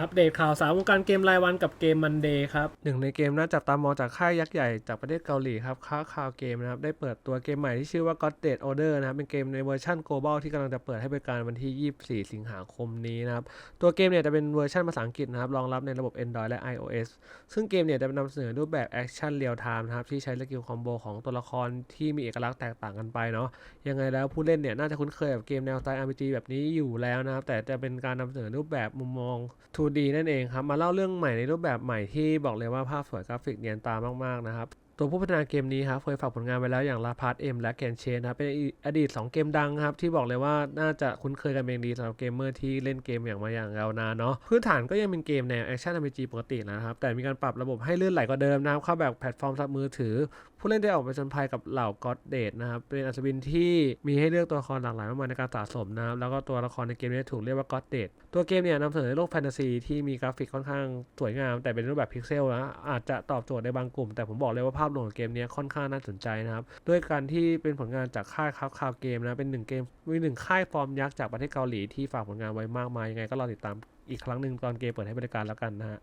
อัปเดตข่าวสารวงการเกมรายวันกับเกมมันเดย์ครับหนึ่งในเกมน่าจับตามองจากค่ายยักษ์ใหญ่จากประเทศเกาหลีครับค้าคาวเกมนะครับได้เปิดตัวเกมใหม่ที่ชื่อว่า God Date Order นะครับเป็นเกมในเวอร์ชัน global ที่กำลังจะเปิดให้บริการวันที่ 24 สิงหาคมนี้นะครับตัวเกมเนี่ยจะเป็นเวอร์ชันภาษาอังกฤษนะครับรองรับในระบบ Android และ iOS ซึ่งเกมเนี่ยจะนำเสนอรูปแบบแอคชั่นเรียลไทม์นะครับที่ใช้สกิลคอมโบของตัวละครที่มีเอกลักษณ์แตกต่างกันไปเนาะยังไงแล้วผู้เล่นเนี่ยน่าจะคุ้นเคยกับเกมแนวสไตล์ RPG แบบนี้อยู่แล้วนะครับแต่จะเป็นการนำเสนอรูปแบบมุมมอง 2D นั่นเองครับ มาเล่าเรื่องใหม่ในรูปแบบใหม่ที่บอกเลยว่าภาพสวยกราฟิกเนียนตามากๆนะครับ ตัวผู้พัฒนาเกมนี้ครับเคยฝากผลงานไว้แล้วอย่างลาพาร์ตเอ็มและแกนเชนครับเป็นอดีต 2 เกมดังครับ ที่บอกเลยว่าน่าจะคุ้นเคยกันเป็นดีสำหรับเกมเมอร์ที่เล่นเกมอย่างมาอย่างยาวนานเนาะพื้นฐานก็ยังเป็นเกมแนวแอคชั่นอ RPG ปกตินะครับ แต่มีการปรับระบบให้ลื่นไหลกว่าเดิมนะครับเข้าแบบแพลตฟอร์มสับมือถือ ผู้เล่นได้ออกไปจนภัยกับเหล่าก็อดเดทนะครับเป็นอัศวินที่มีให้เลือกตัวละครหลากหลายมากมายในการสะสมนะครับแล้วก็ตัวละครในเกมนี้ถูกเรียกว่าก็อดเดทตัวเกมเนี่ยนำเสนอในโลกแฟนตาซีที่มีกราฟิกค่อนข้างสวยงาม แต่เป็นรูปแบบพิกเซลนะอาจจะตอบโจทย์ในบางกลุ่ม แต่ผมบอกเลยว่าภาพรวมของเกมนี้ค่อนข้างน่าสนใจนะครับ ด้วยการที่เป็นผลงานจากค่ายครัคาวเกมนะ เป็นหนึ่งเกมเป็หนึ่งค่ายฟอร์มยักษ์จากประเทศเกาหลีที่ฝากผลงานไว้มากมายยังไงก็รอติดตามอีกครั้งหนึ่งตอนเกมเปิดให้บริการแล้วกันนะฮะ